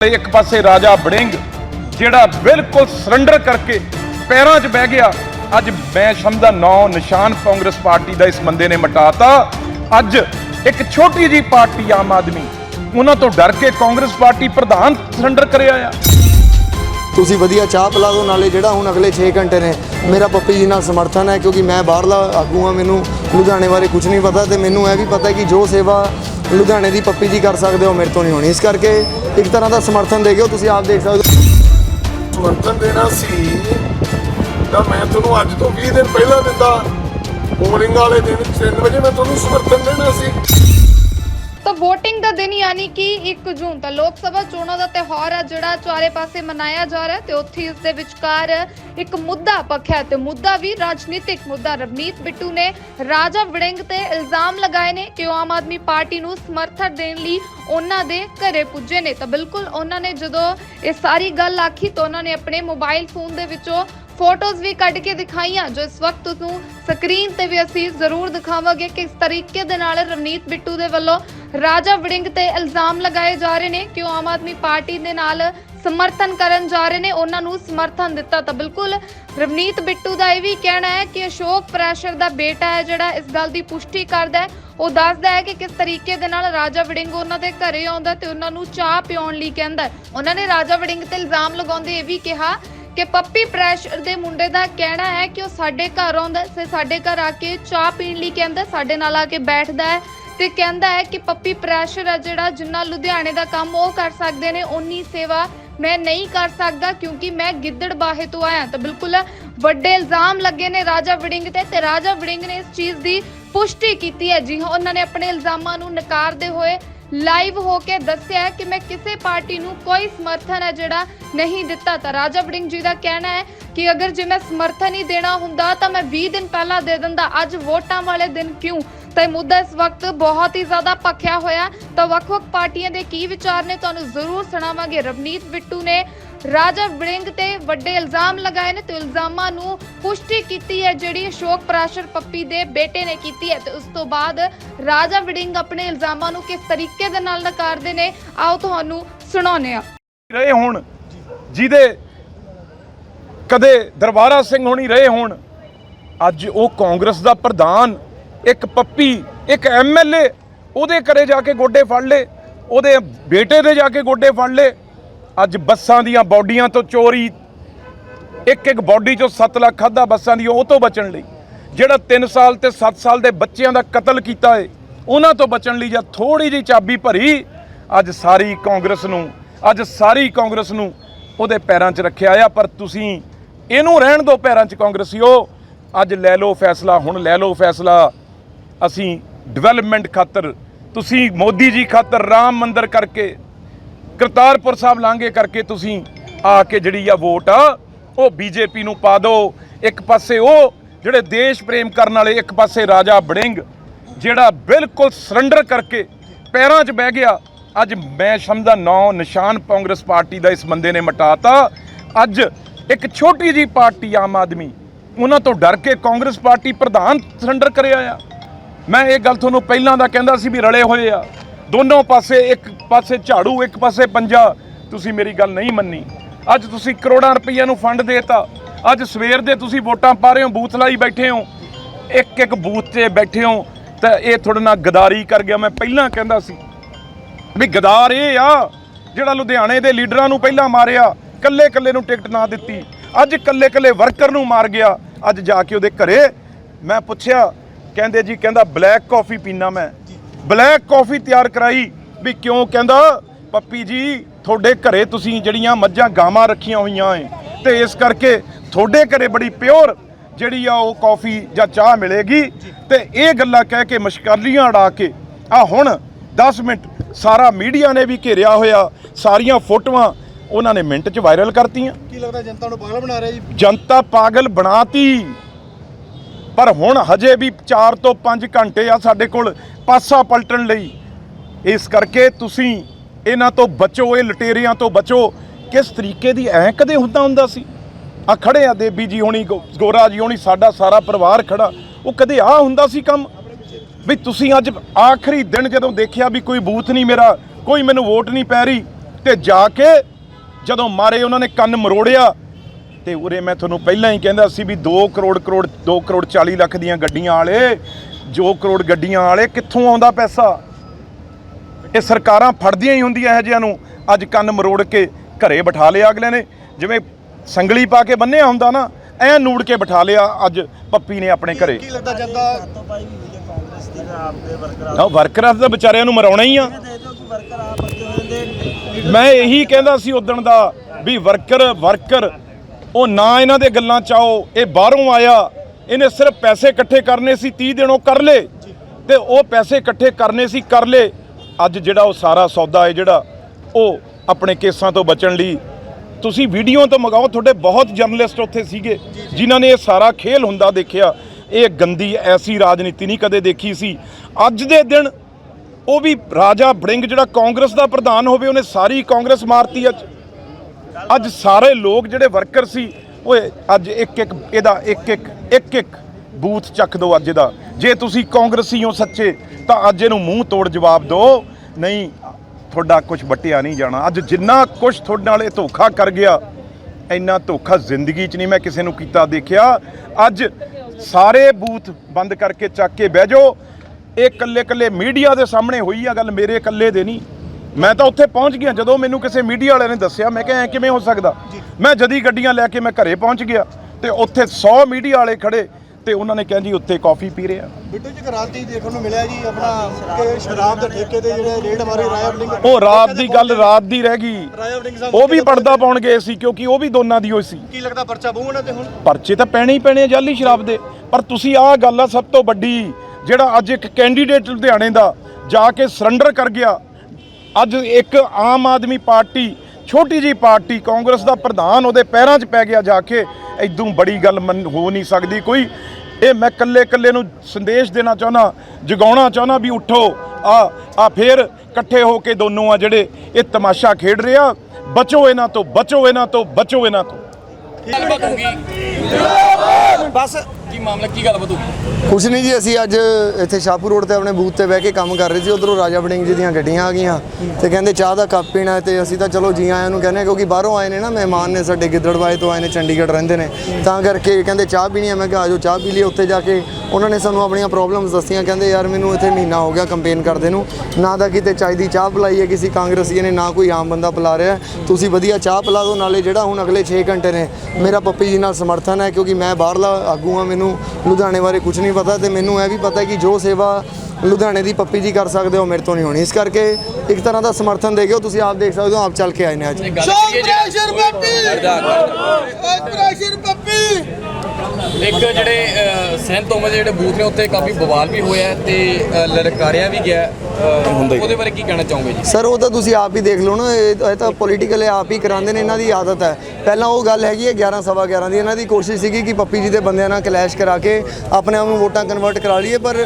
ਇੱਕ ਪਾਸੇ ਰਾਜਾ ਬੜਿੰਗ ਜਿਹੜਾ ਬਿਲਕੁਲ ਸਰੈਂਡਰ ਕਰਕੇ ਪੈਰਾਂ 'ਚ ਬਹਿ ਗਿਆ। ਅੱਜ ਮੈਂ ਸਮਝਦਾ ਨੌ ਨਿਸ਼ਾਨ ਕਾਂਗਰਸ ਪਾਰਟੀ ਦਾ ਇਸ ਬੰਦੇ ਨੇ ਮਟਾਤਾ। ਅੱਜ ਇੱਕ ਛੋਟੀ ਜੀ ਪਾਰਟੀ ਆਮ ਆਦਮੀ, ਉਹਨਾਂ ਤੋਂ ਡਰ ਕੇ ਕਾਂਗਰਸ ਪਾਰਟੀ ਪ੍ਰਧਾਨ ਸਰੈਂਡਰ ਕਰਿਆ ਆ ਤੁਸੀਂ ਵਧੀਆ ਚਾਹ ਪਿਲਾ ਦਿਓ, ਨਾਲੇ ਜਿਹੜਾ ਹੁਣ ਅਗਲੇ 6 ਘੰਟੇ ਨੇ, ਮੇਰਾ ਪੱਪੀ ਜੀ ਨਾਲ ਸਮਰਥਨ ਹੈ, ਕਿਉਂਕਿ ਮੈਂ ਬਾਹਰਲਾ ਆਗੂ ਹਾਂ, ਮੈਨੂੰ ਲੁਧਿਆਣੇ ਬਾਰੇ ਕੁਝ ਨਹੀਂ ਪਤਾ, ਤੇ ਮੈਨੂੰ ਇਹ ਵੀ ਪਤਾ ਕਿ ਜੋ ਸੇਵਾ ਲੁਧਿਆਣੇ ਦੀ ਪੱਪੀ ਜੀ ਕਰ ਸਕਦੇ ਹੋ, ਮੇਰੇ ਤੋਂ ਨਹੀਂ ਹੋਣੀ। ਇਸ ਕਰਕੇ ਇੱਕ ਤਰ੍ਹਾਂ ਦਾ ਸਮਰਥਨ ਦੇ ਗਿਓ ਤੁਸੀਂ ਆਪ ਦੇਖ ਸਕਦੇ ਹੋ। ਸਮਰਥਨ ਦੇਣਾ ਸੀ, ਤਾਂ ਮੈਂ ਤੁਹਾਨੂੰ ਅੱਜ ਤੋਂ 20 ਦਿਨ ਪਹਿਲਾਂ ਦਿੱਤਾ। ਪੋਲਿੰਗ ਵਾਲੇ ਦਿਨ 3 ਵਜੇ ਮੈਂ ਤੁਹਾਨੂੰ ਸਮਰਥਨ ਦੇਣਾ ਸੀ। ਤਾਂ VOTING ਦਾ ਦਿਨ ਯਾਨੀ ਕਿ 1 ਜੂਨ ਤਾਂ ਲੋਕ ਸਭਾ ਚੋਣਾਂ ਦਾ ਤਿਉਹਾਰ ਹੈ ਜਿਹੜਾ ਚਾਰੇ ਪਾਸੇ ਮਨਾਇਆ ਜਾ ਰਿਹਾ ਤੇ ਉੱਥੇ ਇਸ ਦੇ ਵਿਚਕਾਰ ਇੱਕ ਮੁੱਦਾ ਪੱਖਿਆ ਤੇ ਮੁੱਦਾ ਵੀ ਰਾਜਨੀਤਿਕ ਮੁੱਦਾ। ਰਵਨੀਤ ਬਿੱਟੂ ਨੇ ਰਾਜਾ ਵੜਿੰਗ ਤੇ ਇਲਜ਼ਾਮ ਲਗਾਏ ਨੇ ਕਿ ਉਹ ਆਮ ਆਦਮੀ ਪਾਰਟੀ ਨੂੰ ਸਮਰਥਨ ਦੇਣ ਲਈ ਉਹਨਾਂ ਦੇ ਘਰੇ ਪੁੱਜੇ ਨੇ। ਤਾਂ ਬਿਲਕੁਲ ਉਹਨਾਂ ਨੇ ਜਦੋਂ ਇਹ ਸਾਰੀ ਗੱਲ ਆਖੀ ਤਾਂ ਉਹਨਾਂ ਨੇ ਆਪਣੇ ਮੋਬਾਈਲ ਫੋਨ ਦੇ ਵਿੱਚੋਂ ਫੋਟੋਜ਼ ਵੀ ਕੱਢ ਕੇ ਦਿਖਾਈਆਂ, ਜੋ ਇਸ ਵਕਤ ਤੁਹਾਨੂੰ ਸਕਰੀਨ ਤੇ ਵੀ ਅਸੀਂ ਜ਼ਰੂਰ ਦਿਖਾਵਾਂਗੇ ਕਿ ਇਸ ਤਰੀਕੇ ਦੇ ਨਾਲ ਰਵਨੀਤ ਬਿੱਟੂ ਦੇ ਵੱਲੋਂ ਰਾਜਾ ਵੜਿੰਗ ਤੇ ਇਲਜ਼ਾਮ ਲਗਾਏ ਜਾ ਰਹੇ ਨੇ ਕਿ ਉਹ ਆਮ ਆਦਮੀ ਪਾਰਟੀ ਦੇ ਨਾਲ ਸਮਰਥਨ ਕਰਨ ਜਾ ਰਹੇ ਨੇ। ਉਹਨਾਂ ਨੂੰ ਸਮਰਥਨ ਦਿੱਤਾ ਤਾਂ ਬਿਲਕੁਲ। ਰਵਨੀਤ ਬਿੱਟੂ ਦਾ ਇਹ ਵੀ ਕਹਿਣਾ ਹੈ ਕਿ ਅਸ਼ੋਕ ਪ੍ਰੈਸ਼ਰ ਦਾ ਬੇਟਾ ਹੈ ਜਿਹੜਾ ਇਸ ਗੱਲ ਦੀ ਪੁਸ਼ਟੀ ਕਰਦਾ ਹੈ। ਉਹ ਦੱਸਦਾ ਹੈ ਕਿ ਕਿਸ ਤਰੀਕੇ ਦੇ ਨਾਲ ਰਾਜਾ ਵੜਿੰਗ ਉਹਨਾਂ ਦੇ ਘਰੇ ਆਉਂਦਾ ਤੇ ਉਹਨਾਂ ਨੂੰ ਚਾਹ ਪਿਉਣ ਲਈ ਕਹਿੰਦਾ ਉਹਨਾਂ ਨੇ ਰਾਜਾ ਵੜਿੰਗ ਤੇ ਇਲਜ਼ਾਮ ਲਗਾਉਂਦੇ ਇਹ ਵੀ ਕਿਹਾ ਕਿ ਪੱਪੀ ਪ੍ਰੈਸ਼ਰ ਦੇ ਮੁੰਡੇ ਦਾ ਕਹਿਣਾ ਹੈ ਕਿ ਉਹ ਸਾਡੇ ਘਰ ਆਉਂਦਾ ਤੇ ਸਾਡੇ ਘਰ ਆ ਕੇ ਚਾਹ ਪੀਣ ਲਈ ਕਹਿੰਦਾ ਸਾਡੇ ਨਾਲ ਆ ਕੇ ਬੈਠਦਾ ਹੈ। ਤੇ ਕਹਿੰਦਾ ਹੈ ਕਿ ਪੱਪੀ ਪ੍ਰੈਸ਼ਰ ਹੈ ਜਿਹੜਾ ਜਿੰਨਾ ਲੁਧਿਆਣੇ ਦਾ ਕੰਮ ਉਹ ਕਰ ਸਕਦੇ ਨੇ ਉਨੀ ਸੇਵਾ ਮੈਂ ਨਹੀਂ ਕਰ ਸਕਦਾ ਕਿਉਂਕਿ ਮੈਂ ਗਿੱਦੜ ਬਾਹੇ ਤੋਂ ਆਇਆ। ਤਾਂ ਬਿਲਕੁਲ ਵੱਡੇ ਇਲਜ਼ਾਮ ਲੱਗੇ ਨੇ ਰਾਜਾ ਵੜਿੰਗ ਤੇ ਤੇ ਰਾਜਾ ਵੜਿੰਗ ਨੇ ਇਸ ਚੀਜ਼ ਦੀ ਪੁਸ਼ਟੀ ਕੀਤੀ ਹੈ। ਜੀ ਹਾਂ, ਉਹਨਾਂ ਨੇ ਆਪਣੇ ਇਲਜ਼ਾਮਾਂ ਨੂੰ ਨਕਾਰਦੇ ਹੋਏ ਲਾਈਵ ਹੋ ਕੇ ਦੱਸਿਆ ਕਿ ਮੈਂ ਕਿਸੇ ਪਾਰਟੀ ਨੂੰ ਕੋਈ ਸਮਰਥਨ ਹੈ ਜਿਹੜਾ ਨਹੀਂ ਦਿੱਤਾ ਤਾਂ ਰਾਜਾ ਵੜਿੰਗ ਜੀ ਦਾ ਕਹਿਣਾ ਹੈ ਕਿ ਅਗਰ ਜੇ ਮੈਂ ਸਮਰਥਨ ਹੀ ਦੇਣਾ ਹੁੰਦਾ ਤਾਂ ਮੈਂ 20 ਦਿਨ ਪਹਿਲਾਂ ਦੇ ਦਿੰਦਾ, ਅੱਜ ਵੋਟਾਂ ਵਾਲੇ ਦਿਨ ਕਿਉਂ? ਤਾਂ ਇਹ ਮੁੱਦਾ ਇਸ ਵਕਤ ਬਹੁਤ ਹੀ ਜ਼ਿਆਦਾ ਪੱਖਿਆ ਹੋਇਆ। ਤਾਂ ਵੱਖ-ਵੱਖ ਪਾਰਟੀਆਂ ਦੇ ਕੀ ਵਿਚਾਰ ਨੇ ਤੁਹਾਨੂੰ ਜ਼ਰੂਰ ਸੁਣਾਵਾਂਗੇ। ਰਵਨੀਤ ਬਿੱਟੂ ਨੇ ਰਾਜਾ ਵੜਿੰਗ ਤੇ ਵੱਡੇ ਇਲਜ਼ਾਮ ਲਗਾਏ ਨੇ ਤੇ ਇਲਜ਼ਾਮਾਂ ਨੂੰ ਪੁਸ਼ਟੀ ਕੀਤੀ ਹੈ, ਜਿਹੜੀ ਅਸ਼ੋਕ ਪ੍ਰਾਸ਼ਰ ਪੱਪੀ ਦੇ ਬੇਟੇ ਨੇ ਕੀਤੀ ਹੈ। ਤੇ ਉਸ ਤੋਂ ਬਾਅਦ ਰਾਜਾ ਵੜਿੰਗ ਆਪਣੇ ਇਲਜ਼ਾਮਾਂ ਨੂੰ ਕਿਸ ਤਰੀਕੇ ਦੇ ਨਾਲ ਨਕਾਰਦੇ ਨੇ, ਆਓ ਤੁਹਾਨੂੰ ਸੁਣਾਉਂਦੇ ਹਾਂ। ਰਹੇ ਹੋਣ, ਜਿਹਦੇ ਕਦੇ ਦਰਬਾਰਾ ਸਿੰਘ ਹੋਣੀ ਰਹੇ ਹੋਣ, ਅੱਜ ਉਹ ਕਾਂਗਰਸ ਦਾ ਪ੍ਰਧਾਨ, ਇੱਕ ਪੱਪੀ, ਇੱਕ ਐਮਐਲਏ ਉਹਦੇ ਘਰੇ ਜਾ ਕੇ ਗੋਡੇ ਫੜ ਲੇ ਉਹਦੇ ਬੇਟੇ ਦੇ ਜਾ ਕੇ ਗੋਡੇ ਫੜ ਲੇ ਅੱਜ ਬੱਸਾਂ ਦੀਆਂ ਬੋਡੀਆਂ ਤੋਂ ਚੋਰੀ। ਇੱਕ ਇੱਕ ਬੋਡੀ ਚੋਂ 7 ਲੱਖ ਖਾਦਾ ਬੱਸਾਂ ਦੀ, ਉਹ ਤੋਂ ਬਚਣ ਲਈ। ਜਿਹੜਾ 3 ਸਾਲ ਤੇ 7 ਸਾਲ ਦੇ ਬੱਚਿਆਂ ਦਾ ਕਤਲ ਕੀਤਾ ਏ, ਉਹਨਾਂ ਤੋਂ ਬਚਣ ਲਈ ਜਾਂ ਥੋੜੀ ਜਿਹੀ ਚਾਬੀ ਭਰੀ, ਅੱਜ ਸਾਰੀ ਕਾਂਗਰਸ ਨੂੰ, ਅੱਜ ਸਾਰੀ ਕਾਂਗਰਸ ਨੂੰ ਉਹਦੇ ਪੈਰਾਂ 'ਚ ਰੱਖਿਆ ਆ। ਪਰ ਤੁਸੀਂ ਇਹਨੂੰ ਰਹਿਣ ਦਿਓ ਪੈਰਾਂ 'ਚ ਕਾਂਗਰਸੀਓ। ਅੱਜ ਲੈ ਲਓ ਫੈਸਲਾ, ਹੁਣ ਲੈ ਲਓ ਫੈਸਲਾ। ਅਸੀਂ ਡਿਵੈਲਪਮੈਂਟ ਖਾਤਰ, ਤੁਸੀਂ ਮੋਦੀ ਜੀ ਖਾਤਰ ਰਾਮ ਮੰਦਰ ਕਰਕੇ ਕਰਤਾਰਪੁਰ ਸਾਹਿਬ ਲਾਂਘੇ ਕਰਕੇ ਤੁਸੀਂ ਆ ਕੇ ਜਿਹੜੀ ਆ ਵੋਟ ਆ ਉਹ ਬੀਜੇਪੀ ਨੂੰ ਪਾ ਦਿਓ। ਇੱਕ ਪਾਸੇ ਉਹ ਜਿਹੜੇ ਦੇਸ਼ ਪ੍ਰੇਮ ਕਰਨ ਵਾਲੇ, ਇੱਕ ਪਾਸੇ ਰਾਜਾ ਬੜਿੰਗ ਜਿਹੜਾ ਬਿਲਕੁਲ ਸਰੈਂਡਰ ਕਰਕੇ ਪੈਰਾਂ 'ਚ ਬਹਿ ਗਿਆ। ਅੱਜ ਮੈਂ ਸਮਝਦਾ ਨੌ, ਨਿਸ਼ਾਨ ਕਾਂਗਰਸ ਪਾਰਟੀ ਦਾ ਇਸ ਬੰਦੇ ਨੇ ਮਟਾਤਾ। ਅੱਜ ਇੱਕ ਛੋਟੀ ਜੀ ਪਾਰਟੀ ਆਮ ਆਦਮੀ, ਉਹਨਾਂ ਤੋਂ ਡਰ ਕੇ ਕਾਂਗਰਸ ਪਾਰਟੀ ਪ੍ਰਧਾਨ ਸਰੈਂਡਰ ਕਰਿਆ ਆ। ਮੈਂ ਇਹ ਗੱਲ ਤੁਹਾਨੂੰ ਪਹਿਲਾਂ ਦਾ ਕਹਿੰਦਾ ਸੀ ਵੀ ਰਲੇ ਹੋਏ ਆ। ਦੋਨੋਂ ਪਾਸੇ, ਇੱਕ ਪਾਸੇ ਝਾੜੂ, ਇੱਕ ਪਾਸੇ ਪੰਜਾ। ਤੁਸੀਂ ਮੇਰੀ ਗੱਲ ਨਹੀਂ ਮੰਨੀ। ਅੱਜ ਤੁਸੀਂ ਕਰੋੜਾਂ ਰੁਪਈਆ ਨੂੰ ਫੰਡ ਦੇਤਾ। ਅੱਜ ਸਵੇਰ ਦੇ ਤੁਸੀਂ ਵੋਟਾਂ ਪਾ ਰਹੇ ਹੋ, ਬੂਥ ਲਾਈ ਬੈਠੇ ਹੋ। ਇੱਕ ਇੱਕ ਬੂਥ ਤੇ ਬੈਠੇ ਹੋ। ਤਾਂ ਇਹ ਤੁਹਾਡੇ ਨਾਲ ਗਦਾਰੀ ਕਰ ਗਿਆ। ਮੈਂ ਪਹਿਲਾਂ ਕਹਿੰਦਾ ਸੀ ਵੀ ਗਦਾਰ ਇਹ ਆ, ਜਿਹੜਾ ਲੁਧਿਆਣੇ ਦੇ ਲੀਡਰਾਂ ਨੂੰ ਪਹਿਲਾਂ ਮਾਰਿਆ ਕੱਲੇ ਕੱਲੇ ਨੂੰ ਟਿਕਟ ਨਾ ਦਿੱਤੀ। ਅੱਜ ਕੱਲੇ ਕੱਲੇ ਵਰਕਰ ਨੂੰ ਮਾਰ ਗਿਆ। ਅੱਜ ਜਾ ਕੇ ਉਹਦੇ ਘਰੇ ਮੈਂ ਪੁੱਛਿਆ, ਕਹਿੰਦੇ ਜੀ, ਕਹਿੰਦਾ ਬਲੈਕ ਕਾਫੀ ਪੀਣਾ ਮੈਂ। ਬਲੈਕ ਕਾਫੀ ਤਿਆਰ ਕਰਾਈ ਵੀ ਕਿਉਂ? ਕਹਿੰਦਾ ਪੱਪੀ ਜੀ ਤੁਹਾਡੇ ਘਰੇ ਤੁਸੀਂ ਜਿਹੜੀਆਂ ਮੱਝਾਂ ਗਾਵਾਂ ਰੱਖੀਆਂ ਹੋਈਆਂ ਏ ਤੇ ਇਸ ਕਰਕੇ ਤੁਹਾਡੇ ਘਰੇ ਬੜੀ ਪਿਓਰ ਜਿਹੜੀ ਆ ਉਹ ਕਾਫੀ ਜਾਂ ਚਾਹ ਮਿਲੇਗੀ ਤੇ ਇਹ ਗੱਲਾਂ ਕਹਿ ਕੇ ਮਸ਼ਕਾਲੀਆਂ ਉਡਾ ਕੇ ਆ ਹੁਣ 10 ਮਿੰਟ ਸਾਰਾ ਮੀਡੀਆ ਨੇ ਵੀ ਘੇਰਿਆ ਹੋਇਆ ਸਾਰੀਆਂ ਫੋਟੋਆਂ ਉਹਨਾਂ ਨੇ ਮਿੰਟ 'ਚ ਵਾਇਰਲ ਕਰਤੀਆਂ। ਕੀ ਲੱਗਦਾ ਜਨਤਾ ਨੂੰ ਪਾਗਲ ਬਣਾ ਰਿਹਾ ਜੀ? ਜਨਤਾ ਪਾਗਲ ਬਣਾਤੀ। ਪਰ ਹੁਣ ਹਜੇ ਵੀ 4 ਤੋਂ 5 ਘੰਟੇ ਆ ਸਾਡੇ ਕੋਲ ਪਾਸਾ ਪਲਟਣ ਲਈ। ਇਸ ਕਰਕੇ ਤੁਸੀਂ ਇਹਨਾਂ ਤੋਂ ਬਚੋ, ਇਹ ਲਟੇਰਿਆਂ ਤੋਂ ਬਚੋ। ਕਿਸ ਤਰੀਕੇ ਦੀ ਐ ਕਦੇ ਹੁੰਦਾ ਹੁੰਦਾ ਸੀ? ਆ ਖੜੇ ਆ ਦੇਬੀ ਜੀ ਹੋਣੀ, ਗੋ- ਗੋਰਾ ਜੀ ਹੋਣੀ, ਸਾਡਾ ਸਾਰਾ ਪਰਿਵਾਰ ਖੜਾ। ਉਹ ਕਦੇ ਆ ਹੁੰਦਾ ਸੀ ਕੰਮ? ਵੀ ਤੁਸੀਂ ਅੱਜ ਆਖਰੀ ਦਿਨ ਜਦੋਂ ਦੇਖਿਆ ਵੀ ਕੋਈ ਬੂਥ ਨਹੀਂ ਮੇਰਾ, ਕੋਈ ਮੈਨੂੰ ਵੋਟ ਨਹੀਂ ਪੈ ਰਹੀ, ਤੇ ਜਾ ਕੇ ਜਦੋਂ ਮਾਰੇ ਉਹਨਾਂ ਨੇ ਕੰਨ ਮਰੋੜਿਆ ਤੇ ਉਰੇ ਮੈਂ ਤੁਹਾਨੂੰ ਪਹਿਲਾਂ ਹੀ ਕਹਿੰਦਾ ਸੀ ਵੀ 2 ਕਰੋੜ ਕਰੋੜ 2 ਕਰੋੜ 40 ਲੱਖ ਦੀਆਂ ਗੱਡੀਆਂ ਵਾਲੇ ਜੋ ਕਰੋੜ ਗੱਡੀਆਂ ਵਾਲੇ ਕਿੱਥੋਂ ਆਉਂਦਾ ਪੈਸਾ? ਇਹ ਸਰਕਾਰਾਂ ਫੜਦੀਆਂ ਹੀ ਹੁੰਦੀਆਂ ਇਹ ਜਿਹਿਆਂ ਨੂੰ। ਅੱਜ ਕੰਨ ਮਰੋੜ ਕੇ ਘਰੇ ਬਿਠਾ ਲਿਆ ਅਗਲੇ ਨੇ। ਜਿਵੇਂ ਸੰਗਲੀ ਪਾ ਕੇ ਬੰਨਿਆ ਹੁੰਦਾ ਨਾ ਐ ਨੂੜ ਕੇ ਬਿਠਾ ਲਿਆ ਅੱਜ ਪੱਪੀ ਨੇ ਆਪਣੇ ਘਰੇ। ਕੀ ਲੱਗਦਾ ਜਨਤਾ ਨਾ ਵਰਕਰਾਂ ਦਾ ਵਿਚਾਰਿਆਂ ਨੂੰ ਮਰਾਉਣਾ ਹੀ ਆ। ਮੈਂ ਇਹੀ ਕਹਿੰਦਾ ਸੀ ਉਦਣ ਦਾ ਵੀ ਵਰਕਰ ਵਰਕਰ ਉਹ ਨਾ ਇਹਨਾਂ ਦੇ ਗੱਲਾਂ ਚ ਆਓ, ਇਹ ਬਾਹਰੋਂ ਆਇਆ, ਇਹਨੇ ਸਿਰਫ ਪੈਸੇ ਇਕੱਠੇ ਕਰਨੇ ਸੀ 30 ਦਿਨ ਉਹ ਕਰ ਲੇ। ਤੇ ਉਹ ਪੈਸੇ ਇਕੱਠੇ ਕਰਨੇ ਸੀ, ਕਰ ਲੇ। ਅੱਜ ਜਿਹੜਾ ਉਹ ਸਾਰਾ ਸੌਦਾ ਹੈ ਜਿਹੜਾ, ਉਹ ਆਪਣੇ ਕੇਸਾਂ ਤੋਂ ਬਚਣ ਲਈ। ਤੁਸੀਂ ਵੀਡੀਓ ਤੋਂ ਮਗਾਓ, ਤੁਹਾਡੇ ਬਹੁਤ ਜਰਨਲਿਸਟ ਉੱਥੇ ਸੀਗੇ, ਜਿਨ੍ਹਾਂ ਨੇ ਇਹ ਸਾਰਾ ਖੇਲ ਹੁੰਦਾ ਦੇਖਿਆ। ਇਹ ਗੰਦੀ ਐਸੀ ਰਾਜਨੀਤੀ ਨਹੀਂ ਕਦੇ ਦੇਖੀ ਸੀ। ਅੱਜ ਦੇ ਦਿਨ ਉਹ ਵੀ ਰਾਜਾ ਬੜਿੰਗ ਜਿਹੜਾ ਕਾਂਗਰਸ ਦਾ ਪ੍ਰਧਾਨ ਹੋਵੇ, ਉਹਨੇ ਸਾਰੀ ਕਾਂਗਰਸ ਮਾਰਤੀ ਅੱਜ। ਅੱਜ ਸਾਰੇ ਲੋਕ ਜਿਹੜੇ ਵਰਕਰ ਸੀ, ਓਏ, ਅੱਜ ਇੱਕ ਇੱਕ ਇਹਦਾ ਇੱਕ ਇੱਕ ਇੱਕ ਇੱਕ ਬੂਥ ਚੱਕ ਦਿਓ ਅੱਜ ਦਾ ਜੇ ਤੁਸੀਂ ਕਾਂਗਰਸੀ ਹੋ ਸੱਚੇ, ਤਾਂ ਅੱਜ ਇਹਨੂੰ ਮੂੰਹ ਤੋੜ ਜਵਾਬ ਦਿਓ। ਨਹੀਂ, ਤੁਹਾਡਾ ਕੁਝ ਵਟਿਆ ਨਹੀਂ ਜਾਣਾ। ਅੱਜ ਜਿੰਨਾ ਕੁਝ ਤੁਹਾਡੇ ਨਾਲ ਇਹ ਧੋਖਾ ਕਰ ਗਿਆ, ਇੰਨਾ ਧੋਖਾ ਜ਼ਿੰਦਗੀ 'ਚ ਨਹੀਂ ਮੈਂ ਕਿਸੇ ਨੂੰ ਕੀਤਾ ਦੇਖਿਆ। ਅੱਜ ਸਾਰੇ ਬੂਥ ਬੰਦ ਕਰਕੇ ਚੱਕ ਕੇ ਬਹਿ ਜਾਓ। ਇਹ ਕੱਲੇ ਕੱਲੇ ਮੀਡੀਆ ਦੇ ਸਾਹਮਣੇ ਹੋਈ ਆ ਗੱਲ, ਮੇਰੇ ਇਕੱਲੇ ਦੇ ਨਹੀਂ। ਮੈਂ ਤਾਂ ਉੱਥੇ ਪਹੁੰਚ ਗਿਆ ਜਦੋਂ ਮੈਨੂੰ ਕਿਸੇ ਮੀਡੀਆ ਵਾਲੇ ਨੇ ਦੱਸਿਆ ਮੈਂ ਕਿਹਾ ਐ ਕਿਵੇਂ ਹੋ ਸਕਦਾ? ਮੈਂ ਜਦੀ ਗੱਡੀਆਂ ਲੈ ਕੇ ਮੈਂ ਘਰੇ ਪਹੁੰਚ ਗਿਆ ਤੇ ਉੱਥੇ 100 ਮੀਡੀਆ ਵਾਲੇ ਖੜੇ ਤੇ ਉਹਨਾਂ ਨੇ ਕਿਹਾ ਜੀ ਉੱਤੇ ਕਾਫੀ ਪੀ ਰਹੇ ਆ। ਬਿੱਟੂ ਜੀ ਰਾਤ ਦੀ ਦੇਖਣ ਨੂੰ ਮਿਲਿਆ ਜੀ ਆਪਣਾ ਕਿ ਸ਼ਰਾਬ ਦੇ ਠੇਕੇ ਤੇ ਜਿਹੜੇ ਰੇਡ ਮਾਰੇ ਰਾਇਆ ਬਲਿੰਗ ਉਹ ਰਾਤ ਦੀ ਗੱਲ ਰਾਤ ਦੀ ਰਹਿ ਗਈ। ਉਹ ਵੀ ਪਰਦਾ ਪਾਉਣ ਗਏ ਸੀ ਕਿਉਂਕਿ ਉਹ ਵੀ ਦੋਨਾਂ ਦੀ ਹੋਈ ਸੀ। ਕੀ ਲੱਗਦਾ ਪਰਚਾ ਬਹੂ ਉਹਨਾਂ ਤੇ ਹੁਣ? ਪਰਚੇ ਤਾਂ ਪੈਣੇ ਹੀ ਪੈਣੇ ਆ ਜਾਲੀ ਸ਼ਰਾਬ ਦੇ। ਪਰ ਤੁਸੀਂ ਆਹ ਗੱਲ ਆ ਸਭ ਤੋਂ ਵੱਡੀ ਜਿਹੜਾ ਅੱਜ ਇੱਕ ਕੈਂਡੀਡੇਟ ਲੁਧਿਆਣੇ ਦਾ ਜਾ ਕੇ ਸਰੈਂਡਰ ਕਰ ਗਿਆ ਅੱਜ ਇੱਕ ਆਮ ਆਦਮੀ ਪਾਰਟੀ, ਛੋਟੀ ਜੀ ਪਾਰਟੀ, ਕਾਂਗਰਸ ਦਾ ਪ੍ਰਧਾਨ ਉਹਦੇ ਪੈਰਾਂ 'ਚ ਪੈ ਗਿਆ ਜਾ ਕੇ ਐਦੋਂ ਬੜੀ ਗੱਲ ਮੰਨ ਹੋ ਨਹੀਂ ਸਕਦੀ ਕੋਈ। ਇਹ ਮੈਂ ਕੱਲੇ ਕੱਲੇ ਨੂੰ ਸੰਦੇਸ਼ ਦੇਣਾ ਚਾਹੁੰਦਾ, ਜਗਾਉਣਾ ਚਾਹੁੰਦਾ ਵੀ ਉਠੋ, ਆ ਆ ਫੇਰ ਇਕੱਠੇ ਹੋ ਕੇ ਦੋਨੋਂ ਆ ਜਿਹੜੇ ਇਹ ਤਮਾਸ਼ਾ ਖੇਡ ਰਿਹਾ ਬਚੋ ਇਹਨਾਂ ਤੋਂ, ਬਚੋ ਇਹਨਾਂ ਤੋਂ, ਬਚੋ ਇਹਨਾਂ ਤੋਂ। ਬਸ ਕੀ ਮਾਮਲਾ, ਕੀ ਗੱਲਬਾਤ ਹੋਊਗੀ ਕੁਛ ਨਹੀਂ ਜੀ, ਅਸੀਂ ਅੱਜ ਇੱਥੇ ਸ਼ਾਹਪੁਰ ਰੋਡ ਤੇ ਆਪਣੇ ਬੂਥ ਤੇ ਬਹਿ ਕੇ ਕੰਮ ਕਰ ਰਹੇ ਸੀ। ਉਧਰੋਂ ਰਾਜਾ ਵੜਿੰਗ ਜੀ ਦੀਆਂ ਗੱਡੀਆਂ ਆ ਗਈਆਂ ਤੇ ਕਹਿੰਦੇ ਚਾਹ ਦਾ ਕੱਪ ਪੀਣਾ ਹੈ ਤੇ ਅਸੀਂ ਤਾਂ ਚਲੋ ਜੀ ਆਇਆਂ ਨੂੰ ਕਹਿੰਦੇ ਹਾਂ, ਕਿਉਂਕਿ ਬਾਹਰੋਂ ਆਏ ਨੇ ਨਾ ਮਹਿਮਾਨ ਨੇ ਸਾਡੇ ਗਿੱਦੜਵਾਏ ਤੋਂ ਆਏ ਨੇ, ਚੰਡੀਗੜ੍ਹ ਰਹਿੰਦੇ ਨੇ। ਤਾਂ ਕਰਕੇ ਕਹਿੰਦੇ ਚਾਹ ਪੀਣੀ ਹੈ ਮੈਂ ਕਿਹਾ, ਆਜੋ ਚਾਹ ਪੀ ਲਈ ਉੱਥੇ ਜਾ ਕੇ। ਉਹਨਾਂ ਨੇ ਸਾਨੂੰ ਆਪਣੀਆਂ ਪ੍ਰੋਬਲਮਸ ਦੱਸੀਆਂ, ਕਹਿੰਦੇ ਯਾਰ ਮੈਨੂੰ ਇੱਥੇ ਮਹੀਨਾ ਹੋ ਗਿਆ ਕੰਪੇਨ ਕਰਦੇ ਨੂੰ। ਨਾ ਤਾਂ ਕਿਤੇ ਚਾਹ ਦੀ ਚਾਹ ਪਿਲਾਈ ਹੈ ਕਿਸੇ ਕਾਂਗਰਸੀ ਨੇ, ਨਾ ਕੋਈ ਆਮ ਬੰਦਾ ਪਿਲਾ ਰਿਹਾ। ਤੁਸੀਂ ਵਧੀਆ ਚਾਹ ਪਿਲਾ ਦਿਓ, ਨਾਲੇ ਜਿਹੜਾ ਹੁਣ ਅਗਲੇ 6 ਘੰਟੇ ਨੇ, ਮੇਰਾ ਪੱਪੀ ਜੀ ਨਾਲ ਸਮਰਥਨ ਹੈ, ਕਿਉਂਕਿ ਮੈਂ ਬਾਹਰਲਾ ਆਗੂ ਹਾਂ ਮੈਨੂੰ ਲੁਧਿਆਣੇ ਬਾਰੇ ਕੁਝ ਨਹੀਂ ਪਤਾ ਤੇ ਮੈਨੂੰ ਇਹ ਵੀ ਪਤਾ ਕਿ ਜੋ ਸੇਵਾ ਲੁਧਿਆਣੇ ਦੀ ਪੱਪੀ ਜੀ ਕਰ ਸਕਦੇ ਹੋ ਮੇਰੇ ਤੋਂ ਨਹੀਂ ਹੋਣੀ। ਇਸ ਕਰਕੇ ਇੱਕ ਤਰ੍ਹਾਂ ਦਾ ਸਮਰਥਨ ਦੇ ਗਿਓ ਤੁਸੀਂ ਆਪ ਦੇਖ ਸਕਦੇ ਹੋ ਆਪ ਚੱਲ ਕੇ ਆਏ ਨੇ ਅੱਜ। ਇੱਕ ਜਿਹੜੇ ਦੇ ਜਿਹੜੇ ਬੂਥ ਨੇ ਉੱਥੇ ਕਾਫੀ ਬਵਾਲ ਵੀ ਹੋਇਆ ਤੇ ਅਹ, ਲਲਕਾਰਿਆ ਵੀ ਗਿਆ ਹੈ। ਅਹ, ਉਹਦੇ ਬਾਰੇ ਕੀ ਕਹਿਣਾ ਚਾਹੋਗੇ ਜੀ? ਸਰ ਉਹ ਤਾਂ ਤੁਸੀਂ ਆਪ ਹੀ ਦੇਖ ਲਓ ਨਾ ਇਹ ਇਹ ਤਾਂ ਪੋਲੀਟੀਕਲ ਆਪ ਹੀ ਕਰਾਉਂਦੇ ਨੇ ਇਹਨਾਂ ਦੀ ਆਦਤ ਹੈ। ਪਹਿਲਾਂ ਉਹ ਗੱਲ ਹੈਗੀ ਹੈ 11 ਸਵਾ 11 ਦੀ ਇਹਨਾਂ ਦੀ ਕੋਸ਼ਿਸ਼ ਸੀਗੀ ਕਿ ਪੱਪੀ ਜੀ ਦੇ ਬੰਦਿਆਂ ਨਾਲ ਕਲੈਸ਼ ਕਰਾ ਕੇ ਆਪਣੇ ਆਪ ਨੂੰ ਵੋਟਾਂ ਕਨਵਰਟ ਕਰਾ ਲਈਏ ਪਰ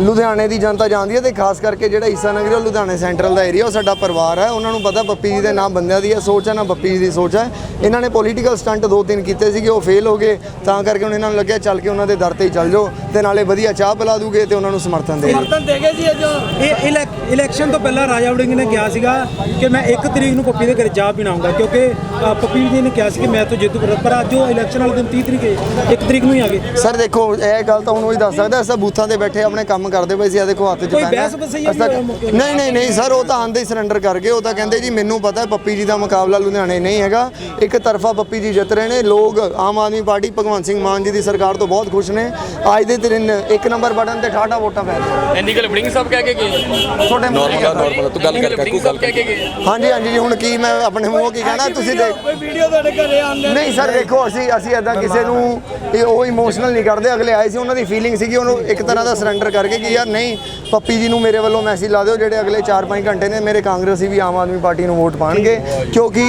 ਲੁਧਿਆਣੇ ਦੀ ਜਨਤਾ ਜਾਣਦੀ ਹੈ ਤੇ ਖਾਸ ਕਰਕੇ ਜਿਹੜਾ ਈਸਾ ਨਗਰ ਉਹ ਲੁਧਿਆਣੇ ਸੈਂਟਰਲ ਦਾ ਏਰੀਆ ਉਹ ਸਾਡਾ ਪਰਿਵਾਰ ਹੈ। ਉਹਨਾਂ ਨੂੰ ਪਤਾ ਪੱਪੀ ਜੀ ਦੇ ਨਾਮ ਬੰਦਿਆਂ ਦੀ ਹੈ ਸੋਚ ਹੈ ਨਾ ਪੱਪੀ ਜੀ ਦੀ ਸੋਚ ਹੈ। ਇਹਨਾਂ ਨੇ ਪੋਲੀਟੀਕਲ ਸਟੰਟ ਦੋ ਤਿੰਨ ਕੀਤੇ ਸੀਗੇ ਉਹ ਫੇਲ ਹੋ ਗਏ ਤਾਂ ਕਰਕੇ ਹੁਣ ਇਹਨਾਂ ਨੂੰ ਲੱਗਿਆ ਚੱਲ ਕੇ ਉਹਨਾਂ ਦੇ ਦਰ ਤੇ ਹੀ ਚੱਲ ਜਾਓ ਤੇ ਨਾਲੇ ਵਧੀਆ ਚਾਹ ਪਿਲਾ ਦੂਗੇ ਤੇ ਉਹਨਾਂ ਨੂੰ ਸਮਰਥਨ ਦੇ ਸਮਰਥਨ ਦੇ ਗਏ ਸੀ ਅੱਜ ਇਹ ਇਲੈਕਸ਼ਨ ਤੋਂ ਪਹਿਲਾਂ ਰਾਜਾ ਵੜਿੰਗ ਨੇ ਕਿਹਾ ਸੀਗਾ ਕਿ ਮੈਂ 1 ਤਰੀਕ ਨੂੰ ਪੱਪੀ ਦੇ ਘਰ ਚਾਹ ਪੀਣ ਆਊਂਗਾ ਕਿਉਂਕਿ ਪੱਪੀ ਜੀ ਨੇ ਕਿਹਾ ਸੀ ਕਿ ਮੈਂ ਤਾਂ ਜਿੱਤ ਪਰ ਪਰ ਅੱਜ ਉਹ ਇਲੈਕਸ਼ਨ ਵਾਲੇ ਦਿਨ 30 ਤਰੀਕ ਹੈ 1 ਤਰੀਕ ਨੂੰ ਹੀ ਆ ਗਏ ਸਰ ਦੇਖੋ ਇਹ ਗੱਲ ਤਾਂ ਹੁਣ ਉਹ ਹੀ ਦੱਸ ਸਕਦਾ ਅਸਾਂ ਬੂਥਾਂ ਤੇ ਬੈਠੇ ਆਪਣੇ ਕੰਮ ਕਰਦੇ ਪਏ ਸੀ ਆ ਦੇਖੋ ਹੱਥ 'ਚ ਕੋਈ ਹੈ। ਬਹਿਸ? ਨਹੀਂ ਨਹੀਂ ਨਹੀਂ ਸਰ ਉਹ ਤਾਂ ਆਂਦੇ ਹੀ ਸਰੈਂਡਰ ਕਰ ਗਏ ਉਹ ਤਾਂ ਕਹਿੰਦੇ ਜੀ ਮੈਨੂੰ ਪਤਾ ਹੈ ਪੱਪੀ ਜੀ ਦਾ ਮੁਕਾਬਲਾ ਲੁਧਿਆਣੇ ਨਹੀਂ ਹੈਗਾ ਇੱਕ ਤਰਫਾ ਪੱਪੀ ਜੀ ਜਿੱਤ ਰਹੇ ਨੇ ਲੋਕ ਆਮ ਆਦਮੀ ਪਾਰਟੀ ਭਗਵੰਤ ਸਿੰਘ ਮਾਨ ਜੀ ਦੀ ਸਰਕਾਰ ਤੋਂ ਬਹੁਤ ਖੁਸ਼ ਨੇ ਅੱਜ ਦੇ ਦਿਨ ਇੱਕ ਨੰਬਰ ਬਟਨ ਤੇ 68 ਵੋਟਾਂ ਪੈ ਰਹੀਆਂ ਐਨੀ ਗੱਲ ਬੜਿੰਗ ਸਾਹਿਬ ਕਹਿ ਕੇ ਗਏ ਤੁਹਾਡੇ ਮੂੰਹ ਕੀ ਕਹਿਣਾ? ਤੂੰ ਗੱਲ ਕਰ ਬੜਿੰਗ ਸਾਹਿਬ ਕਹਿ ਕੇ ਗਏ ਹਾਂਜੀ ਹਾਂਜੀ ਜੀ ਹੁਣ ਕੀ ਮੈਂ ਆਪਣੇ ਮੂੰਹੋਂ ਕੀ ਕਹਿਣਾ? ਤੁਸੀਂ ਦੇਖ ਕੋਈ ਵੀਡੀਓ ਤੁਹਾਡੇ ਘਰੇ ਆਉਂਦੇ ਨਹੀਂ ਸਰ ਦੇਖੋ ਅਸੀਂ ਅਸੀਂ ਇਦਾਂ ਕਿਸੇ ਨੂੰ ਇਹ ਉਹ ਇਮੋਸ਼ਨਲ ਨਹੀਂ ਕਰਦੇ। ਅਗਲੇ ਆਏ ਸੀ ਉਹਨਾਂ ਦੀ ਫੀਲਿੰਗ ਸੀਗੀ ਉਹਨੂੰ ਇੱਕ ਤਰ੍ਹਾਂ ਦਾ ਸਰੈਂਡਰ ਕਰਕੇ ਕਿ ਯਾਰ ਨਹੀਂ ਪੱਪੀ ਜੀ ਨੂੰ ਮੇਰੇ ਵੱਲੋਂ ਮੈਸੇਜ ਲਾ ਦਿਓ ਜਿਹੜੇ ਅਗਲੇ 4-5 ਘੰਟੇ ਨੇ ਮੇਰੇ ਕਾਂਗਰਸੀ ਵੀ ਆਮ ਆਦਮੀ ਪਾਰਟੀ ਨੂੰ ਵੋਟ ਪਾਣਗੇ। ਕਿਉਂਕਿ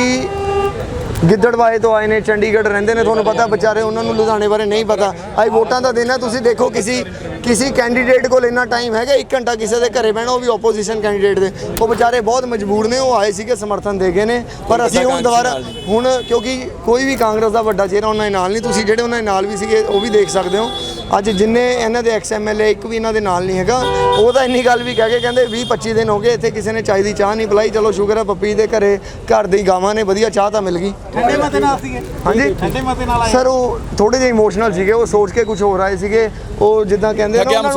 ਗਿੱਦੜਵਾਏ ਤੋਂ ਆਏ ਨੇ ਚੰਡੀਗੜ੍ਹ ਰਹਿੰਦੇ ਨੇ ਤੁਹਾਨੂੰ ਪਤਾ ਵਿਚਾਰੇ ਉਹਨਾਂ ਨੂੰ ਲੁਧਿਆਣੇ ਬਾਰੇ ਨਹੀਂ ਪਤਾ। ਅੱਜ ਵੋਟਾਂ ਦਾ ਦਿਨ ਹੈ ਤੁਸੀਂ ਦੇਖੋ ਕਿਸੇ ਕਿਸੇ ਕੈਂਡੀਡੇਟ ਕੋਲ ਇੰਨਾ ਟਾਈਮ ਹੈਗਾ 1 ਘੰਟਾ ਕਿਸੇ ਦੇ ਘਰੇ ਬਹਿਣਾ ਉਹ ਵੀ ਆਪੋਜੀਸ਼ਨ ਕੈਂਡੀਡੇਟ ਦੇ। ਉਹ ਵਿਚਾਰੇ ਬਹੁਤ ਮਜਬੂਰ ਨੇ ਉਹ ਆਏ ਸੀਗੇ ਸਮਰਥਨ ਦੇ ਗਏ ਨੇ। ਪਰ ਅਸੀਂ ਹੁਣ ਦੁਬਾਰਾ ਹੁਣ ਕਿਉਂਕਿ ਕੋਈ ਵੀ ਕਾਂਗਰਸ ਦਾ ਵੱਡਾ ਚਿਹਰਾ ਉਹਨਾਂ ਦੇ ਨਾਲ ਨਹੀਂ ਤੁਸੀਂ ਜਿਹੜੇ ਉਹਨਾਂ ਦੇ ਨਾਲ ਵੀ ਸੀਗੇ ਉਹ ਵੀ ਦੇਖ ਸਕਦੇ ਹੋ। ਅੱਜ ਜਿੰਨੇ ਇਹਨਾਂ ਦੇ ਐਕਸ ਐਮਐਲਏ ਇੱਕ ਵੀ ਇਹਨਾਂ ਦੇ ਨਾਲ ਨਹੀਂ ਹੈਗਾ। ਉਹ ਤਾਂ ਇੰਨੀ ਗੱਲ ਵੀ ਕਹਿ ਕੇ ਕਹਿੰਦੇ 20 25 ਦਿਨ ਹੋ ਗਏ ਇੱਥੇ ਕਿਸੇ ਨੇ ਚਾਹ ਦੀ ਚਾਹ ਨਹੀਂ ਪਿਲਾਈ। ਚਲੋ ਸ਼ੁਕਰ ਹੈ ਪੱਪੀ ਦੇ ਘਰੇ ਘਰ ਦੀ ਗਾਵਾਂ ਨੇ ਵਧੀਆ ਚਾਹ ਤਾਂ ਮਿਲ ਗਈ। ਠੰਡੇ ਮਤੇ ਨਾਲ ਸੀਗੇ। ਹਾਂਜੀ। ਠੰਡੇ ਮਤੇ ਨਾਲ ਆਏ। ਸਰ ਉਹ ਥੋੜੇ ਜਿਹਾ ਇਮੋਸ਼ਨਲ ਸੀਗੇ ਉਹ ਸੋਚ ਕੇ ਕੁਝ ਹੋਰ ਆਏ ਸੀਗੇ। ਉਹ ਜਿੱਦਾਂ ਕਹਿੰਦੇ ਨਾ ਉਹਨਾਂ।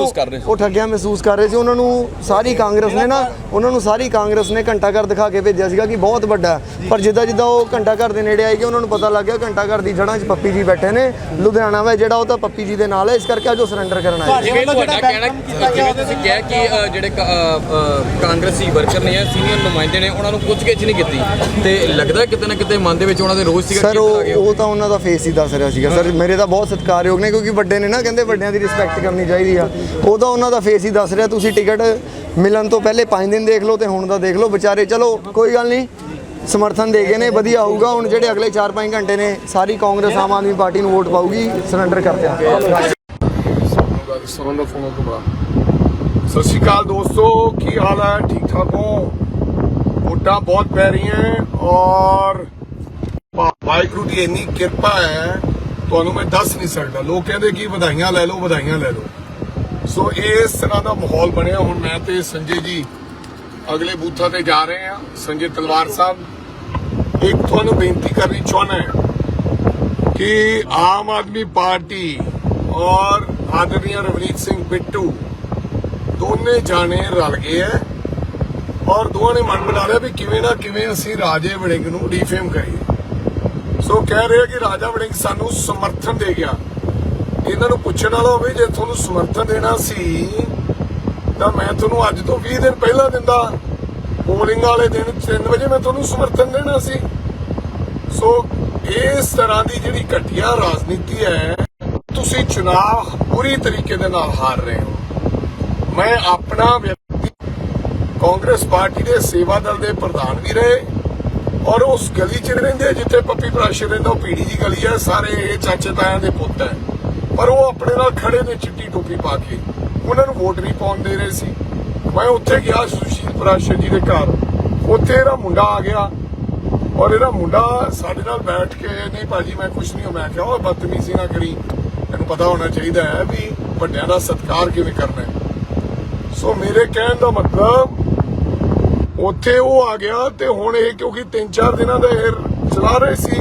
ਉਹ ਠੱਗਿਆ ਮਹਿਸੂਸ ਕਰ ਰਹੇ ਸੀ। ਉਹਨਾਂ ਨੂੰ ਸਾਰੀ ਕਾਂਗਰਸ ਨੇ ਨਾ ਉਹਨਾਂ ਨੂੰ ਸਾਰੀ ਕਾਂਗਰਸ ਨੇ ਘੰਟਾ ਘਰ ਦਿਖਾ ਕੇ ਭੇਜਿਆ ਸੀਗਾ ਕਿ ਬਹੁਤ ਵੱਡਾ ਹੈ। ਪਰ ਜਿੱਦਾਂ ਜਿੱਦਾਂ ਉਹ ਘੰਟਾ ਘਰ ਦੇ ਨੇੜੇ ਆਏ ਕਿ ਉਹਨਾਂ ਨੂੰ ਪਤਾ ਲੱਗ ਗਿਆ ਘੰਟਾ ਘਰ ਦੀ ਜੜ੍ਹਾਂ 'ਚ ਪੱਪੀ ਜੀ ਬੈਠੇ ਨੇ। ਲੁਧਿਆਣਾ ਵਾ ਜਿਹੜਾ ਉਹ ਤਾਂ ਪੱਪੀ ਜੀ ਦੇ ਨਾਲ ਹੈ ਇਸ ਕਰਕੇ ਅੱਜ ਉਹ ਸਰੈਂਡਰ ਕਰਨ ਆਏ ਤੁਹਾਡੇ ਜਿਵੇਂ ਕਹਿਣਾ welcome ਕੀਤਾ ਗਿਆ ਜਿਵੇਂ ਤੁਸੀਂ ਕਿਹਾ ਕਿ ਅ, ਜਿਹੜੇ ਕ- ਅ, ਅ, ਕਾਂਗਰਸੀ ਵਰਕਰ ਨੇ ਜਾਂ ਸੀਨੀਅਰ ਨੁਮਾਇੰਦੇ ਨੇ ਉਹਨਾਂ ਨੂੰ ਪੁੱਛਗਿੱਛ ਨਹੀਂ ਕੀਤੀ। ਤੇ ਲੱਗਦਾ ਕਿਤੇ ਨਾ ਕਿਤੇ ਮਨ ਦੇ ਵਿੱਚ ਉਹਨਾਂ ਦੇ ਰੋਜ਼ ਸੀਗਾ ਸਰ ਉਹ ਤਾਂ ਉਹਨਾਂ ਦਾ ਫੇਸ ਹੀ ਦੱਸ ਰਿਹਾ ਸੀਗਾ। ਸਰ ਮੇਰੇ ਤਾਂ ਬਹੁਤ ਸਤਿਕਾਰਯੋਗ ਨੇ ਕਿਉਂਕਿ ਵੱਡੇ ਨੇ ਨਾ ਕਹਿੰਦੇ ਵੱਡਿਆਂ ਦੀ ਰਿਸਪੈਕਟ ਕਰਨੀ ਚਾਹੀਦੀ ਆ। ਉਹ ਤਾਂ ਉਹਨਾਂ ਦਾ ਫੇਸ ਹੀ ਦੱਸ ਰਿਹਾ ਤੁਸੀਂ ਟਿਕਟ ਮਿਲਣ ਤੋਂ ਪਹਿਲੇ 5 ਦਿਨ ਦੇਖ ਲਓ ਤੇ ਹੁਣ ਦਾ ਦੇਖ ਲਓ ਵਿਚਾਰੇ। ਚਲੋ ਕੋਈ ਗੱਲ ਨਹੀਂ ਸਮਰਥਨ ਦੇ ਗਏ ਨੇ ਵਧੀਆ ਹੋਊਗਾ। ਹੁਣ ਜਿਹੜੇ ਅਗਲੇ 4-5 ਘੰਟੇ ਨੇ ਸਾਰੀ ਕਾਂਗਰਸ ਆਮ ਆਦਮੀ ਪਾਰਟੀ ਨੂੰ ਵੋਟ ਪਾਊਗੀ ਸਰੈਂਡਰ ਕਰਤੇ ਆ। ਸੌਣ ਦਾ ਫੋਨ ਤੋਂ ਸਤਿ ਸ਼੍ਰੀ ਅਕਾਲ ਦੋਸਤੋ, ਕੀ ਹਾਲ ਹੈ? ਠੀਕ ਠਾਕ ਹੋ? ਵੋਟਾਂ ਬਹੁਤ ਪੈ ਰਹੀਆਂ ਔਰ ਵਾਹਿਗੁਰੂ ਦੀ ਇੰਨੀ ਕਿਰਪਾ ਹੈ, ਤੁਹਾਨੂੰ ਮੈਂ ਦੱਸ ਨਹੀਂ ਸਕਦਾ। ਲੋਕ ਕਹਿੰਦੇ ਕਿ ਵਧਾਈਆਂ ਲੈ ਲਓ, ਵਧਾਈਆਂ ਲੈ ਲਓ। ਸੋ ਇਸ ਤਰ੍ਹਾਂ ਦਾ ਮਾਹੌਲ ਬਣਿਆ। ਹੁਣ ਮੈਂ ਤੇ ਸੰਜੇ ਜੀ ਅਗਲੇ ਬੂਥਾਂ ਤੇ ਜਾ ਰਹੇ ਹਾਂ। ਸੰਜੇ ਤਲਵਾਰ ਸਾਹਿਬ, ਇੱਕ ਤੁਹਾਨੂੰ ਬੇਨਤੀ ਕਰਨੀ ਚਾਹੁੰਦਾ ਹਾਂ ਕਿ ਆਮ ਆਦਮੀ ਪਾਰਟੀ ਔਰ ਆਦਰਨੀय ਰਵਨੀਤ ਸਿੰਘ ਬਿੱਟੂ ਦੋਨੇ ਜਾਣੇ ਰਲ ਗਏ ਐ ਔਰ ਦੋਵਾਂ ਨੇ ਮਨ ਬਣਾ ਲਿਆ ਵੀ ਕਿਵੇਂ ਨਾ ਕਿਵੇਂ ਅਸੀਂ ਰਾਜੇ ਵੜਿੰਗ ਨੂੰ ਡੀਫੇਮ ਕਰੀਏ। ਸੋ ਕਹਿ ਰਹੇ ਕਿ ਰਾਜਾ ਵੜਿੰਗ ਸਾਨੂੰ ਸਮਰਥਨ ਦੇ ਗਿਆ। ਇਹਨਾਂ ਨੂੰ ਪੁੱਛਣ ਵਾਲਾ ਹੋਵੇ ਜੇ ਤੁਹਾਨੂੰ ਸਮਰਥਨ ਦੇਣਾ ਸੀ, ਤਾਂ ਮੈਂ ਤੁਹਾਨੂੰ ਅੱਜ ਤੋਂ 20 ਦਿਨ ਪਹਿਲਾਂ ਦਿੰਦਾ। ਪੋਲਿੰਗ ਵਾਲੇ ਦਿਨ 3 ਵਜੇ ਮੈਂ ਤੁਹਾਨੂੰ ਸਮਰਥਨ ਦੇਣਾ ਸੀ। ਸੋ ਇਸ ਤਰ੍ਹਾਂ ਦੀ ਜਿਹੜੀ ਘਟੀਆ ਰਾਜਨੀਤੀ ਹੈ, ਤੁਸੀਂ ਚੁਣਾਵ ਪੂਰੀ ਤਰੀਕੇ ਦੇ ਨਾਲ ਹਾਰ ਰਹੇ ਹੋ। ਮੈਂ ਆਪਣਾ ਵਿਅਕਤੀ, ਕਾਂਗਰਸ ਪਾਰਟੀ ਦੇ ਸੇਵਾ ਦਲ ਦੇ ਪ੍ਰਧਾਨ ਵੀ ਰਹੇ ਔਰ ਉਸ ਗਲੀ 'ਚ ਰਹਿੰਦੇ ਜਿੱਥੇ ਪੱਪੀ ਪ੍ਰਾਸ਼ਰ ਰਹਿੰਦਾ, ਉਹ ਪੀੜੀ ਦੀ ਗਲੀ ਹੈ ਸਾਰੇ ਇਹ ਚਾਚੇ ਤਾਇਆਂ ਦੇ ਪੁੱਤ ਹੈ ਪਰ ਉਹ ਆਪਣੇ ਨਾਲ ਖੜੇ ਨੇ, ਚਿੱਟੀ ਟੋਪੀ ਪਾ ਕੇ। ਉਹਨਾਂ ਨੂੰ ਵੋਟ ਨਹੀਂ ਪਾਉਣ ਦੇ ਰਹੇ ਸੀ। ਮੈਂ ਉੱਥੇ ਗਿਆ, ਸੁਸ਼ੀਲ ਪ੍ਰਾਸ਼ਰ ਜੀ ਦੇ ਘਰ। ਉੱਥੇ ਇਹਦਾ ਮੁੰਡਾ ਆ ਗਿਆ ਔਰ ਇਹਦਾ ਮੁੰਡਾ ਸਾਡੇ ਨਾਲ ਬੈਠ ਕੇ, ਨਹੀਂ ਭਾਜੀ, ਮੈਂ ਕੁਝ ਨਹੀਂ। ਮੈਂ ਕਿਹਾ ਉਹ ਬਦਤਮੀਜ਼ੀ ਨਾ ਕਰੀ। ਤੈਨੂੰ ਪਤਾ ਹੋਣਾ ਚਾਹੀਦਾ ਹੈ ਵੀ ਵੱਡਿਆਂ ਦਾ ਸਤਿਕਾਰ ਕਿਵੇਂ ਕਰਨਾ ਹੈ। ਸੋ ਮੇਰੇ ਕਹਿਣ ਦਾ ਮਤਲਬ, ਉੱਥੇ ਉਹ ਆ ਗਿਆ ਤੇ ਹੁਣ ਇਹ ਕਿਉਂਕਿ 3-4 ਦਿਨਾਂ ਦਾ ਇਹ ਚਲਾ ਰਹੇ ਸੀ,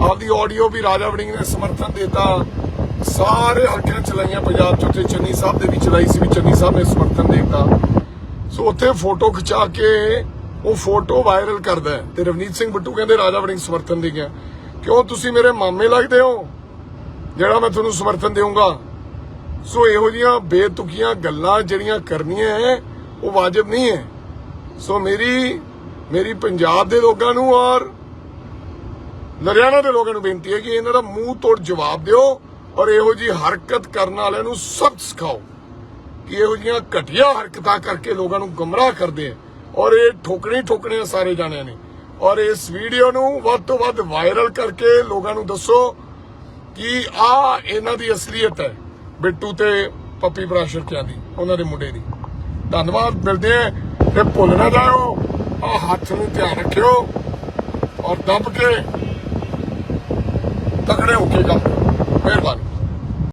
ਆਪਦੀ ਆਡੀਓ ਵੀ ਰਾਜਾ ਵੜਿੰਗ ਨੇ ਸਮਰਥਨ ਦਿੱਤਾ। ਸਾਰੇ ਹਲਕਿਆਂ ਚਲਾਈਆਂ, ਪੰਜਾਬ ਚ ਉੱਥੇ ਚੰਨੀ ਸਾਹਿਬ ਦੇ ਵੀ ਚਲਾਈ ਸੀ, ਵੀ ਚੰਨੀ ਸਾਹਿਬ ਨੇ ਸਮਰਥਨ ਦਿੱਤਾ। ਸੋ ਉੱਥੇ ਫੋਟੋ ਖਿਚਾ ਕੇ ਉਹ ਫੋਟੋ ਵਾਇਰਲ ਕਰਦਾ ਤੇ ਰਵਨੀਤ ਸਿੰਘ ਬਿੱਟੂ ਕਹਿੰਦੇ ਰਾਜਾ ਵੜਿੰਗ ਸਮਰਥਨ ਦੇ ਗਿਆ। ਕਿਉਂ ਤੁਸੀਂ ਮੇਰੇ ਮਾਮੇ ਲੱਗਦੇ ਹੋ? ਜਿਹੜਾ ਮੈਂ ਤੁਹਾਨੂੰ ਸਮਰਥਨ ਦੇਵਾਂਗਾ ਸੋ ਇਹੋ ਜੀਆਂ ਬੇਤੁਕੀਆਂ ਗੱਲਾਂ ਜਿਹੜੀਆਂ ਕਰਨੀਆਂ ਹੈ, ਉਹ ਵਾਜਬ ਨਹੀਂ ਹੈ। ਸੋ ਮੇਰੀ ਮੇਰੀ ਪੰਜਾਬ ਦੇ ਲੋਕਾਂ ਨੂੰ ਔਰ ਲੁਧਿਆਣਾ ਦੇ ਲੋਕਾਂ ਨੂੰ ਬੇਨਤੀ ਹੈ ਕਿ ਇਹਨਾਂ ਦਾ ਮੂੰਹ ਤੋੜ ਜਵਾਬ ਦਿਓ ਔਰ ਇਹੋ ਜੀ ਹਰਕਤ ਕਰਨ ਵਾਲਿਆਂ ਨੂੰ ਸਖਤ ਸਿਖਾਓ ਕਿ ਇਹੋ ਜੀਆਂ ਘਟੀਆ ਹਰਕਤਾਂ ਕਰਕੇ ਲੋਕਾਂ ਨੂੰ ਗਮਰਾਹ ਕਰਦੇ ਆ ਔਰ ਇਹ ਠੋਕਣੀ ਠੋਕਣੇ ਆ ਸਾਰੇ ਜਾਣਿਆਂ ਨੇ। ਔਰ ਇਸ ਵੀਡੀਓ ਨੂੰ ਵੱਧ ਤੋਂ ਵੱਧ ਵਾਇਰਲ ਕਰਕੇ ਲੋਕਾਂ ਨੂੰ ਦੱਸੋ ਕਿ ਆ ਇਹਨਾਂ ਦੀ ਅਸਲੀਅਤ ਹੈ ਬਿੱਟੂ ਤੇ ਪੱਪੀ ਬਰਾਸ਼ਰਕਿਆਂ ਦੀ, ਉਹਨਾਂ ਦੇ ਮੁੰਡੇ ਦੀ। ਧੰਨਵਾਦ, ਮਿਲਦੇ ਆ ਤੇ ਭੁੱਲ ਨਾ ਜਾਓ ਆ ਹੱਥ ਨੂੰ ਧਿਆਨ ਰੱਖਿਓ ਔਰ ਦੱਬ ਕੇ ਤਕੜੇ ਹੋ ਕੇ ਕੰਮ ਮਿਹਰਬਾਨੀ।